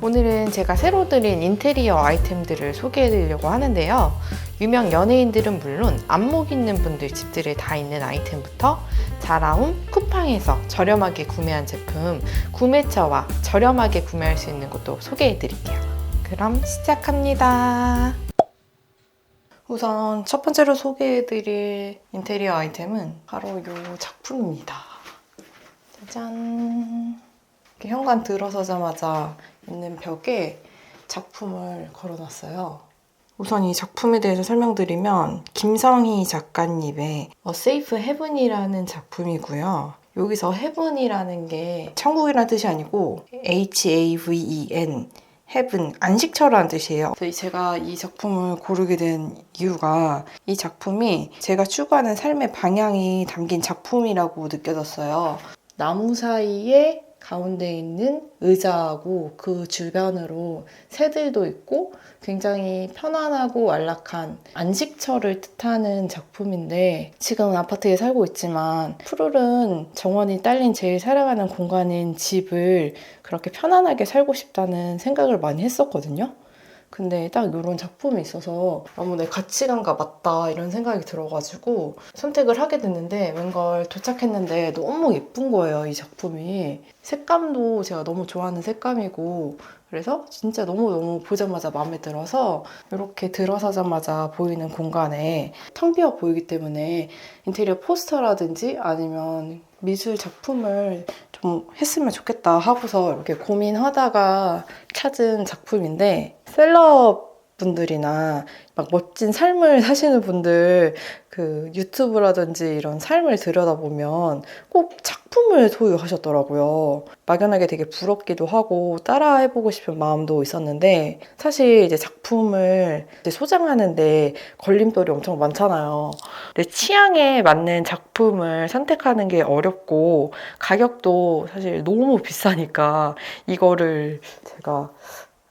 오늘은 제가 새로 들인 인테리어 아이템들을 소개해 드리려고 하는데요. 유명 연예인들은 물론 안목 있는 분들 집들에 다 있는 아이템부터 자라움, 쿠팡에서 저렴하게 구매한 제품, 구매처와 저렴하게 구매할 수 있는 것도 소개해 드릴게요. 그럼 시작합니다. 우선 첫 번째로 소개해 드릴 인테리어 아이템은 바로 이 작품입니다. 짜잔. 이렇게 현관 들어서자마자 있는 벽에 작품을 걸어놨어요. 우선 이 작품에 대해서 설명드리면 김성희 작가님의 A Safe Heaven이라는 작품이고요. 여기서 heaven이라는 게 천국이라는 뜻이 아니고 H-A-V-E-N heaven 안식처라는 뜻이에요. 제가 이 작품을 고르게 된 이유가 이 작품이 제가 추구하는 삶의 방향이 담긴 작품이라고 느껴졌어요. 나무 사이에 가운데 있는 의자하고 그 주변으로 새들도 있고 굉장히 편안하고 안락한 안식처를 뜻하는 작품인데 지금은 아파트에 살고 있지만 푸르른 정원이 딸린 제일 사랑하는 공간인 집을 그렇게 편안하게 살고 싶다는 생각을 많이 했었거든요. 근데 딱 이런 작품이 있어서 너무 내 가치관과 맞다 이런 생각이 들어가지고 선택을 하게 됐는데 웬걸 도착했는데 너무 예쁜 거예요 이 작품이 색감도 제가 너무 좋아하는 색감이고 그래서 진짜 너무너무 보자마자 마음에 들어서 이렇게 들어서자마자 보이는 공간에 텅 비어 보이기 때문에 인테리어 포스터라든지 아니면 미술 작품을 좀 했으면 좋겠다 하고서 이렇게 고민하다가 찾은 작품인데 셀럽 분들이나 막 멋진 삶을 사시는 분들 그 유튜브라든지 이런 삶을 들여다보면 꼭 작품을 소유하셨더라고요. 막연하게 되게 부럽기도 하고 따라 해보고 싶은 마음도 있었는데 사실 이제 작품을 이제 소장하는데 걸림돌이 엄청 많잖아요. 내 취향에 맞는 작품을 선택하는 게 어렵고 가격도 사실 너무 비싸니까 이거를 제가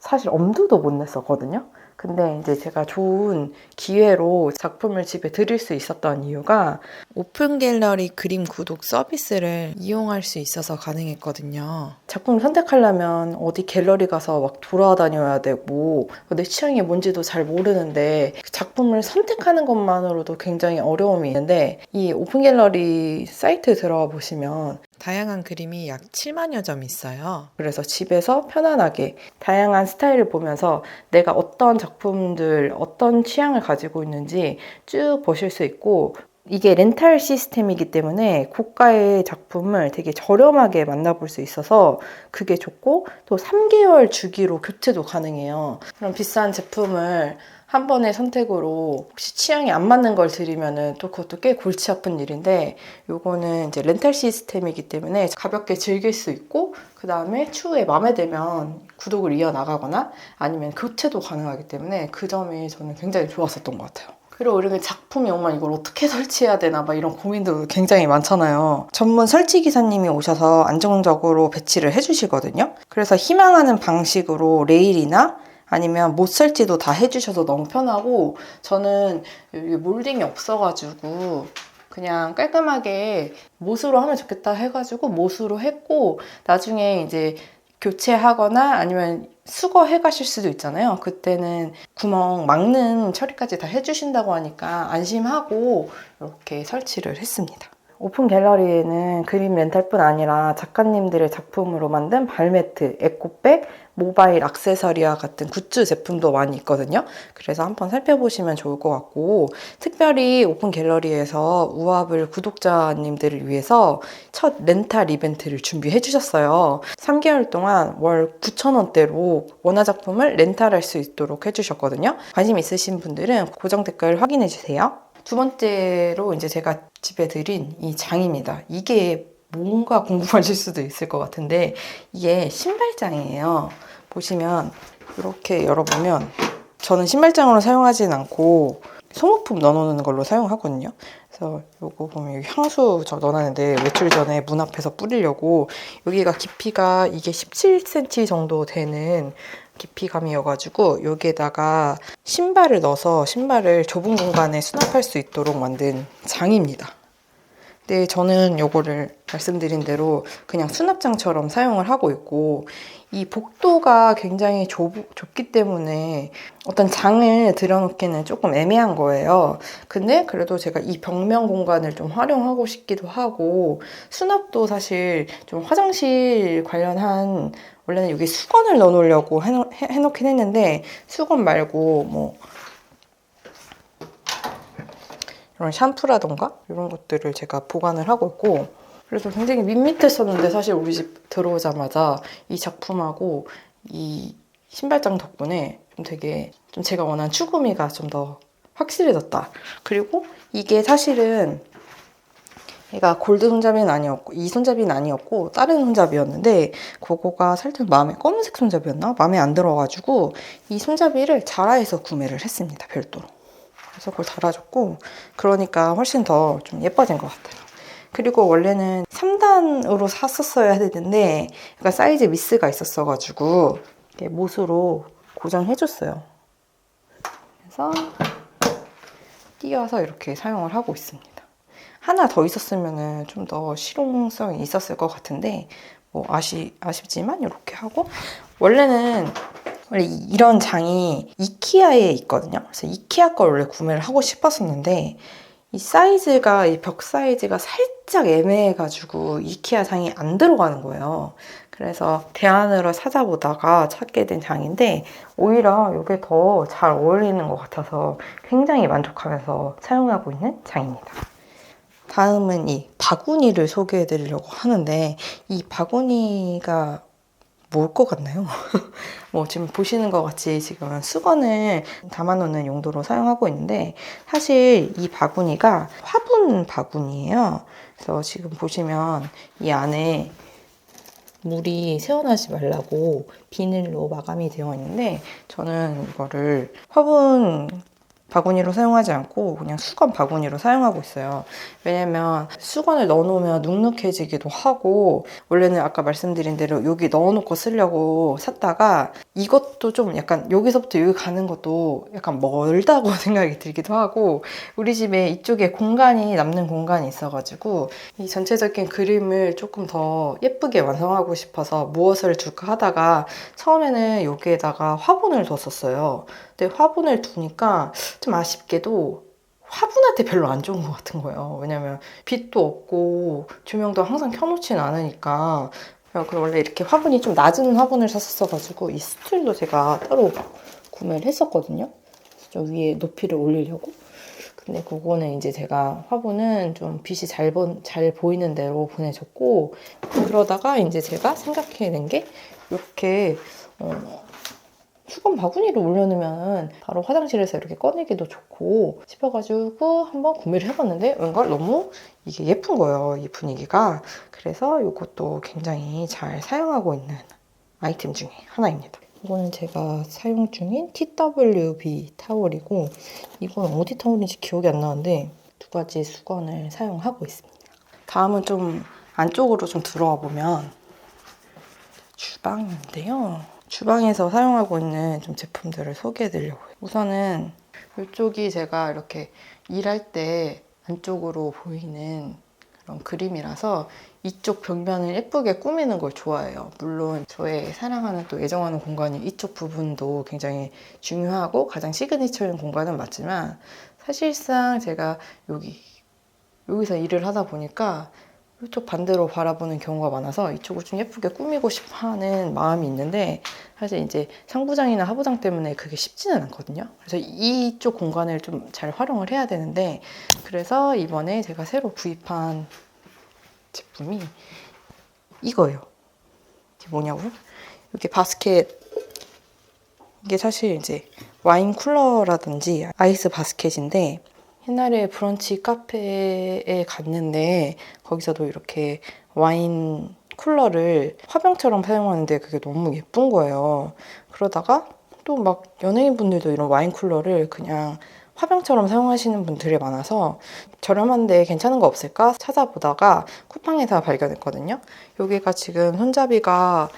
사실 엄두도 못 냈었거든요. 근데 이제 제가 좋은 기회로 작품을 집에 드릴 수 있었던 이유가 오픈 갤러리 그림 구독 서비스를 이용할 수 있어서 가능했거든요. 작품을 선택하려면 어디 갤러리 가서 막 돌아다녀야 되고 내 취향이 뭔지도 잘 모르는데 그 작품을 선택하는 것만으로도 굉장히 어려움이 있는데 이 오픈 갤러리 사이트에 들어가 보시면 다양한 그림이 약 7만여 점 있어요. 그래서 집에서 편안하게 다양한 스타일을 보면서 내가 어떤 작품들, 어떤 취향을 가지고 있는지 쭉 보실 수 있고 이게 렌탈 시스템이기 때문에 고가의 작품을 되게 저렴하게 만나볼 수 있어서 그게 좋고 또 3개월 주기로 교체도 가능해요. 그럼 비싼 제품을 한 번의 선택으로 혹시 취향이 안 맞는 걸 드리면은 또 그것도 꽤 골치 아픈 일인데 요거는 이제 렌탈 시스템이기 때문에 가볍게 즐길 수 있고 그 다음에 추후에 마음에 들면 구독을 이어나가거나 아니면 교체도 가능하기 때문에 그 점이 저는 굉장히 좋았었던 것 같아요. 그리고 우리는 작품이 오면 이걸 어떻게 설치해야 되나 막 이런 고민도 굉장히 많잖아요. 전문 설치 기사님이 오셔서 안정적으로 배치를 해주시거든요. 그래서 희망하는 방식으로 레일이나 아니면 못 설치도 다 해주셔서 너무 편하고 저는 몰딩이 없어가지고 그냥 깔끔하게 못으로 하면 좋겠다 해가지고 못으로 했고 나중에 이제 교체하거나 아니면 수거해 가실 수도 있잖아요. 그때는 구멍 막는 처리까지 다 해주신다고 하니까 안심하고 이렇게 설치를 했습니다. 오픈 갤러리에는 그림 렌탈뿐 아니라 작가님들의 작품으로 만든 발매트, 에코백, 모바일 악세서리와 같은 굿즈 제품도 많이 있거든요. 그래서 한번 살펴보시면 좋을 것 같고 특별히 오픈 갤러리에서 우아블 구독자님들을 위해서 첫 렌탈 이벤트를 준비해 주셨어요. 3개월 동안 월 9,000원대로 원화 작품을 렌탈할 수 있도록 해 주셨거든요. 관심 있으신 분들은 고정 댓글 확인해 주세요. 두 번째로 이제 제가 집에 드린 이 장입니다. 이게 뭔가 궁금하실 수도 있을 것 같은데 이게 신발장이에요. 보시면 이렇게 열어보면 저는 신발장으로 사용하진 않고 소모품 넣어놓는 걸로 사용하거든요. 그래서 요거 보면 여기 향수 저 넣어놨는데 외출 전에 문 앞에서 뿌리려고 여기가 깊이가 이게 17cm 정도 되는 깊이감이어가지고 여기에다가 신발을 넣어서 신발을 좁은 공간에 수납할 수 있도록 만든 장입니다. 네, 저는 요거를 말씀드린 대로 그냥 수납장처럼 사용을 하고 있고 이 복도가 굉장히 좁, 좁기 때문에 어떤 장을 들여놓기는 조금 애매한 거예요. 근데 그래도 제가 이 벽면 공간을 좀 활용하고 싶기도 하고 수납도 사실 좀 화장실 관련한 원래는 여기 수건을 넣어놓으려고 해놓, 해- 해놓긴 했는데 수건 말고 뭐 이런 샴푸라던가 이런 것들을 제가 보관을 하고 있고 그래서 굉장히 밋밋했었는데 사실 우리 집 들어오자마자 이 작품하고 이 신발장 덕분에 좀 되게 좀 제가 원하는 추구미가 좀 더 확실해졌다. 그리고 이게 사실은 얘가 골드 손잡이는 아니었고 이 손잡이는 아니었고 다른 손잡이였는데 그거가 살짝 마음에 검은색 손잡이였나? 마음에 안 들어가지고 이 손잡이를 자라에서 구매를 했습니다. 별도로. 그래서 그걸 달아줬고 그러니까 훨씬 더 좀 예뻐진 것 같아요. 그리고 원래는 3단으로 샀었어야 했는데 약간 사이즈 미스가 있었어가지고 이렇게 못으로 고정해줬어요. 그래서 띄어서 이렇게 사용을 하고 있습니다. 하나 더 있었으면 좀더 실용성이 있었을 것 같은데 뭐 아시, 아쉽지만 이렇게 하고 원래는 원래 이- 이런 장이 이키아에 있거든요. 그래서 이키아 걸 원래 구매를 하고 싶었었는데 이 사이즈가 이 벽 사이즈가 살짝 애매해가지고 이키아 장이 안 들어가는 거예요. 그래서 대안으로 찾아보다가 찾게 된 장인데 오히려 이게 더 잘 어울리는 것 같아서 굉장히 만족하면서 사용하고 있는 장입니다. 다음은 이 바구니를 소개해 드리려고 하는데 이 바구니가 뭘 것 같나요? 뭐 지금 보시는 것 같이 지금 수건을 담아놓는 용도로 사용하고 있는데 사실 이 바구니가 화분 바구니예요. 그래서 지금 보시면 이 안에 물이 새어나지 말라고 비닐로 마감이 되어 있는데 저는 이거를 화분 바구니로 사용하지 않고 그냥 수건 바구니로 사용하고 있어요. 왜냐면 수건을 넣어놓으면 눅눅해지기도 하고 원래는 아까 말씀드린 대로 여기 넣어놓고 쓰려고 샀다가 이것도 좀 약간 여기서부터 여기 가는 것도 약간 멀다고 생각이 들기도 하고 우리 집에 이쪽에 공간이 남는 공간이 있어가지고 이 전체적인 그림을 조금 더 예쁘게 완성하고 싶어서 무엇을 둘까 하다가 처음에는 여기에다가 화분을 뒀었어요. 근데 화분을 두니까 좀 아쉽게도 화분한테 별로 안 좋은 것 같은 거예요. 왜냐면 빛도 없고 조명도 항상 켜놓지는 않으니까. 그리고 원래 이렇게 화분이 좀 낮은 화분을 샀었어가지고 이 스툴도 제가 따로 구매를 했었거든요. 저 위에 높이를 올리려고. 근데 그거는 이제 제가 화분은 좀 빛이 잘, 본, 잘 보이는 대로 보내줬고 그러다가 이제 제가 생각해낸 게 이렇게 어, 수건 바구니를 올려놓으면 바로 화장실에서 이렇게 꺼내기도 좋고 싶어가지고 한번 구매를 해봤는데 왠가 너무 이게 예쁜 거예요 이 분위기가. 그래서 이것도 굉장히 잘 사용하고 있는 아이템 중에 하나입니다. 이거는 제가 사용 중인 TWB 타월이고 이건 어디 타월인지 기억이 안 나는데 두 가지 수건을 사용하고 있습니다. 다음은 좀 안쪽으로 좀 들어와 보면 주방인데요. 주방에서 사용하고 있는 좀 제품들을 소개해 드리려고 해요. 우선은 이쪽이 제가 이렇게 일할 때 안쪽으로 보이는 그런 그림이라서 이쪽 벽면을 예쁘게 꾸미는 걸 좋아해요. 물론 저의 사랑하는 또 애정하는 공간이 이쪽 부분도 굉장히 중요하고 가장 시그니처인 공간은 맞지만 사실상 제가 여기 여기서 일을 하다 보니까 이쪽 반대로 바라보는 경우가 많아서 이쪽을 좀 예쁘게 꾸미고 싶어 하는 마음이 있는데 사실 이제 상부장이나 하부장 때문에 그게 쉽지는 않거든요. 그래서 이쪽 공간을 좀 잘 활용을 해야 되는데 그래서 이번에 제가 새로 구입한 제품이 이거예요. 이게 뭐냐고요? 이렇게 바스켓 이게 사실 이제 와인 쿨러라든지 아이스 바스켓인데 옛날에 브런치 카페에 갔는데 거기서도 이렇게 와인 쿨러를 화병처럼 사용하는데 그게 너무 예쁜 거예요. 그러다가 또 막 연예인분들도 이런 와인 쿨러를 그냥 화병처럼 사용하시는 분들이 많아서 저렴한데 괜찮은 거 없을까 찾아보다가 쿠팡에서 발견했거든요. 여기가 지금 손잡이가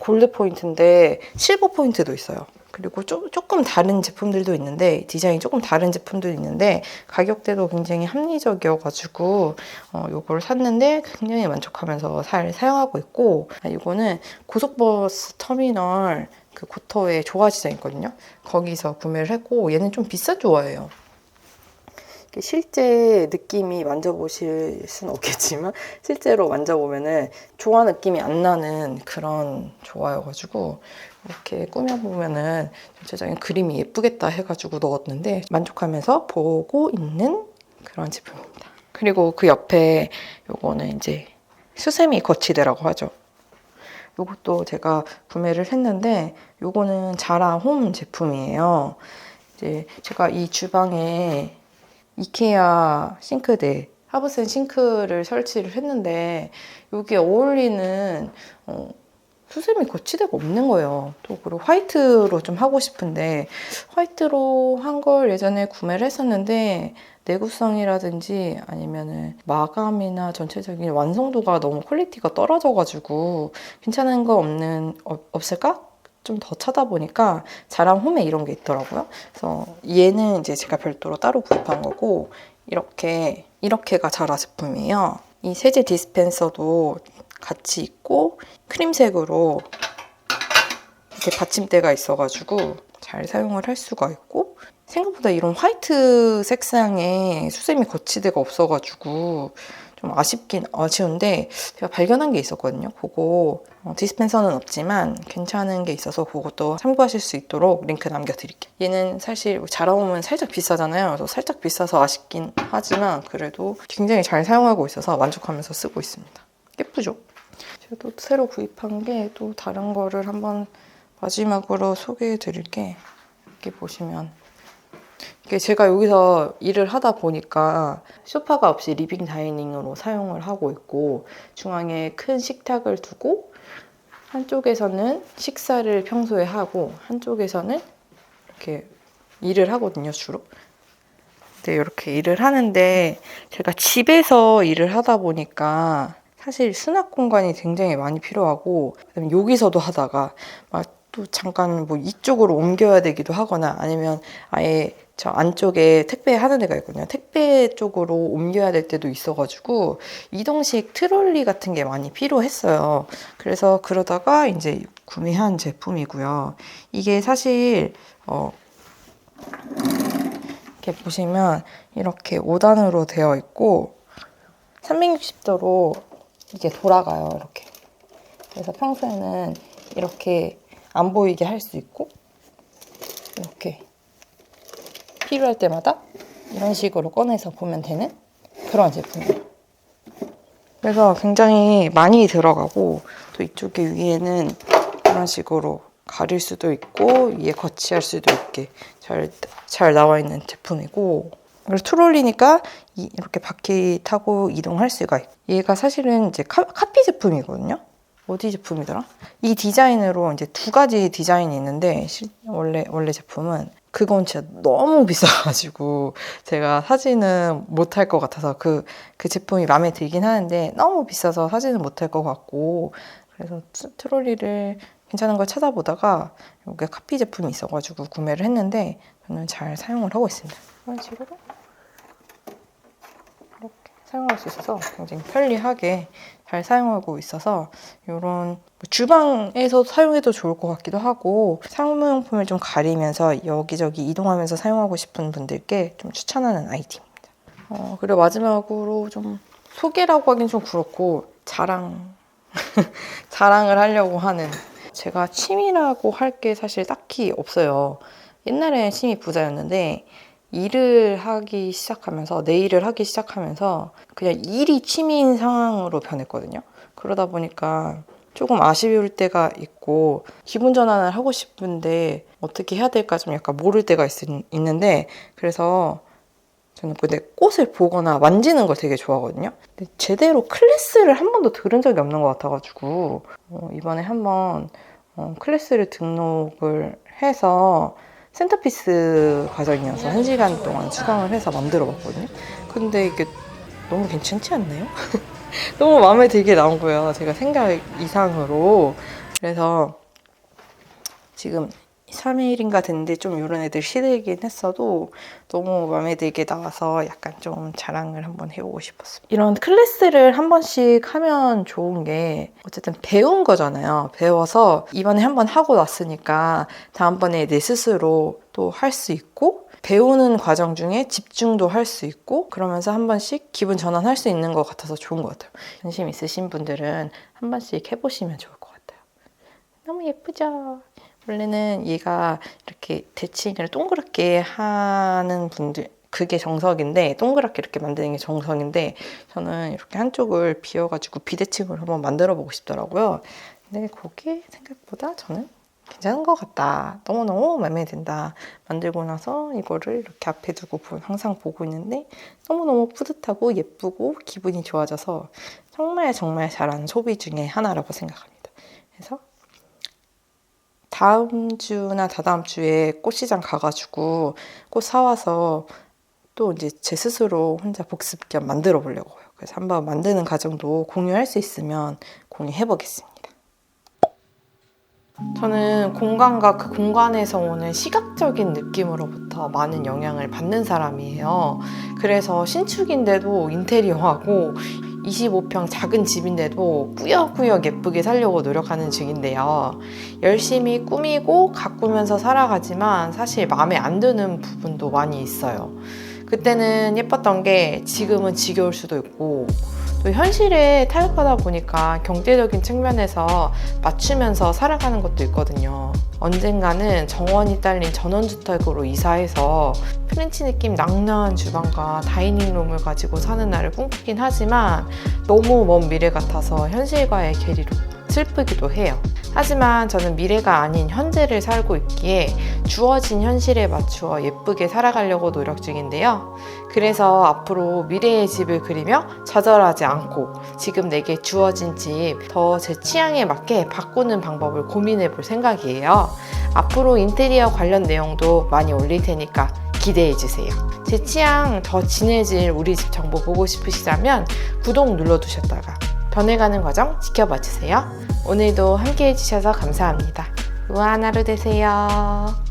골드 포인트인데 실버 포인트도 있어요. 그리고 조, 조금 다른 제품들도 있는데 디자인이 조금 다른 제품도 있는데 가격대도 굉장히 합리적이어가지고 어, 요거를 샀는데 굉장히 만족하면서 잘 사용하고 있고 아, 이거는 고속버스 터미널 그 고터의 조화 디자인 있거든요. 거기서 구매를 했고 얘는 좀 비싼 조화예요. 실제 느낌이 만져보실 수는 없겠지만 실제로 만져보면은 조화 느낌이 안 나는 그런 조화여가지고 이렇게 꾸며보면은 전체적인 그림이 예쁘겠다 해가지고 넣었는데 만족하면서 보고 있는 그런 제품입니다. 그리고 그 옆에 요거는 이제 수세미 거치대라고 하죠. 요것도 제가 구매를 했는데 요거는 자라 홈 제품이에요. 이제 제가 이 주방에 이케아 싱크대 하브센 싱크를 설치를 했는데 여기에 어울리는 어, 수세미 거치대가 없는 거예요. 또 그리고 화이트로 좀 하고 싶은데 화이트로 한 걸 예전에 구매를 했었는데 내구성이라든지 아니면은 마감이나 전체적인 완성도가 너무 퀄리티가 떨어져가지고 괜찮은 거 없는 어, 없을까? 좀 더 찾아보니까 자랑 홈에 이런 게 있더라고요. 그래서 얘는 이제 제가 별도로 따로 구입한 거고 이렇게 이렇게가 자라 제품이에요. 이 세제 디스펜서도 같이 있고 크림색으로 이렇게 받침대가 있어가지고 잘 사용을 할 수가 있고 생각보다 이런 화이트 색상의 수세미 거치대가 없어가지고 좀 아쉽긴 아쉬운데 제가 발견한 게 있었거든요. 그거 어, 디스펜서는 없지만 괜찮은 게 있어서 그것도 참고하실 수 있도록 링크 남겨드릴게요. 얘는 사실 자라오면 살짝 비싸잖아요. 그래서 살짝 비싸서 아쉽긴 하지만 그래도 굉장히 잘 사용하고 있어서 만족하면서 쓰고 있습니다. 예쁘죠? 제가 또 새로 구입한 게 또 다른 거를 한번 마지막으로 소개해 드릴게 이렇게 보시면 이게 제가 여기서 일을 하다 보니까 소파가 없이 리빙 다이닝으로 사용을 하고 있고 중앙에 큰 식탁을 두고 한쪽에서는 식사를 평소에 하고 한쪽에서는 이렇게 일을 하거든요 주로. 근데 이렇게 일을 하는데 제가 집에서 일을 하다 보니까 사실 수납 공간이 굉장히 많이 필요하고 그다음에 여기서도 하다가 막 또 잠깐 뭐 이쪽으로 옮겨야 되기도 하거나 아니면 아예 저 안쪽에 택배 하는 데가 있거든요. 택배 쪽으로 옮겨야 될 때도 있어가지고 이동식 트롤리 같은 게 많이 필요했어요. 그래서 그러다가 이제 구매한 제품이고요. 이게 사실 어 이렇게 보시면 이렇게 5단으로 되어 있고 360도로 이게 돌아가요. 이렇게. 그래서 평소에는 이렇게 안 보이게 할 수 있고 이렇게 필요할 때마다 이런 식으로 꺼내서 보면 되는 그런 제품이에요. 그래서 굉장히 많이 들어가고 또 이쪽에 위에는 이런 식으로 가릴 수도 있고 위에 거치할 수도 있게 잘, 잘 나와 있는 제품이고 그래서 트롤리니까 이, 이렇게 바퀴 타고 이동할 수가 있고 얘가 사실은 이제 카, 카피 제품이거든요. 어디 제품이더라? 이 디자인으로 이제 두 가지 디자인이 있는데 실- 원래 원래 제품은 그건 진짜 너무 비싸가지고 제가 사진은 못할 것 같아서 그, 그 제품이 마음에 들긴 하는데 너무 비싸서 사진은 못할 것 같고 그래서 트- 트롤리를 괜찮은 걸 찾아보다가 여기 카피 제품이 있어가지고 구매를 했는데 저는 잘 사용을 하고 있습니다. 이런 식으로 이렇게 사용할 수 있어서 굉장히 편리하게 잘 사용하고 있어서 이런 주방에서 사용해도 좋을 것 같기도 하고 사무용품을 좀 가리면서 여기저기 이동하면서 사용하고 싶은 분들께 좀 추천하는 아이템입니다. 어, 그리고 마지막으로 좀 소개라고 하긴 좀 그렇고 자랑 자랑을 하려고 하는 제가 취미라고 할 게 사실 딱히 없어요. 옛날에 취미 부자였는데 일을 하기 시작하면서 내 일을 하기 시작하면서 그냥 일이 취미인 상황으로 변했거든요. 그러다 보니까 조금 아쉬울 때가 있고 기분 전환을 하고 싶은데 어떻게 해야 될까 좀 약간 모를 때가 있, 있는데 그래서 저는 근데 꽃을 보거나 만지는 걸 되게 좋아하거든요. 근데 제대로 클래스를 한 번도 들은 적이 없는 것 같아가지고 어, 이번에 한번 어, 클래스를 등록을 해서 센터피스 과정이어서 한 시간 동안 수강을 해서 만들어 봤거든요. 근데 이게 너무 괜찮지 않나요? 너무 마음에 들게 나온 거예요. 제가 생각 이상으로. 그래서 지금 3일인가 됐는데 좀 이런 애들 시들긴 했어도 너무 마음에 들게 나와서 약간 좀 자랑을 한번 해보고 싶었어요. 이런 클래스를 한 번씩 하면 좋은 게 어쨌든 배운 거잖아요. 배워서 이번에 한번 하고 났으니까 다음번에 내 스스로 또 할 수 있고 배우는 과정 중에 집중도 할 수 있고 그러면서 한 번씩 기분 전환할 수 있는 것 같아서 좋은 것 같아요. 관심 있으신 분들은 한 번씩 해보시면 좋을 것 같아요. 너무 예쁘죠? 원래는 얘가 이렇게 대칭을 동그랗게 하는 분들 그게 정석인데 동그랗게 이렇게 만드는 게 정석인데 저는 이렇게 한쪽을 비워가지고 비대칭을 한번 만들어 보고 싶더라고요. 근데 그게 생각보다 저는 괜찮은 것 같다. 너무너무 마음에 든다. 만들고 나서 이거를 이렇게 앞에 두고 보- 항상 보고 있는데 너무너무 뿌듯하고 예쁘고 기분이 좋아져서 정말 정말 잘하는 소비 중에 하나라고 생각합니다. 그래서 다음 주나 다다음 주에 꽃시장 가가지고 꽃 사와서 또 이제 제 스스로 혼자 복습 겸 만들어 보려고요. 그래서 한번 만드는 과정도 공유할 수 있으면 공유해 보겠습니다. 저는 공간과 그 공간에서 오는 시각적인 느낌으로부터 많은 영향을 받는 사람이에요. 그래서 신축인데도 인테리어하고 25평 작은 집인데도 꾸역꾸역 예쁘게 살려고 노력하는 중인데요. 열심히 꾸미고 가꾸면서 살아가지만 사실 마음에 안 드는 부분도 많이 있어요. 그때는 예뻤던 게 지금은 지겨울 수도 있고 또 현실에 타협하다 보니까 경제적인 측면에서 맞추면서 살아가는 것도 있거든요. 언젠가는 정원이 딸린 전원주택으로 이사해서 프렌치 느낌 낭낭한 주방과 다이닝룸을 가지고 사는 날을 꿈꾸긴 하지만 너무 먼 미래 같아서 현실과의 괴리로 슬프기도 해요. 하지만 저는 미래가 아닌 현재를 살고 있기에 주어진 현실에 맞추어 예쁘게 살아가려고 노력 중인데요. 그래서 앞으로 미래의 집을 그리며 좌절하지 않고 지금 내게 주어진 집 더 제 취향에 맞게 바꾸는 방법을 고민해 볼 생각이에요. 앞으로 인테리어 관련 내용도 많이 올릴 테니까 기대해 주세요. 제 취향 더 진해질 우리 집 정보 보고 싶으시다면 구독 눌러 두셨다가 변해가는 과정 지켜봐 주세요. 오늘도 함께 해주셔서 감사합니다. 우아한 하루 되세요.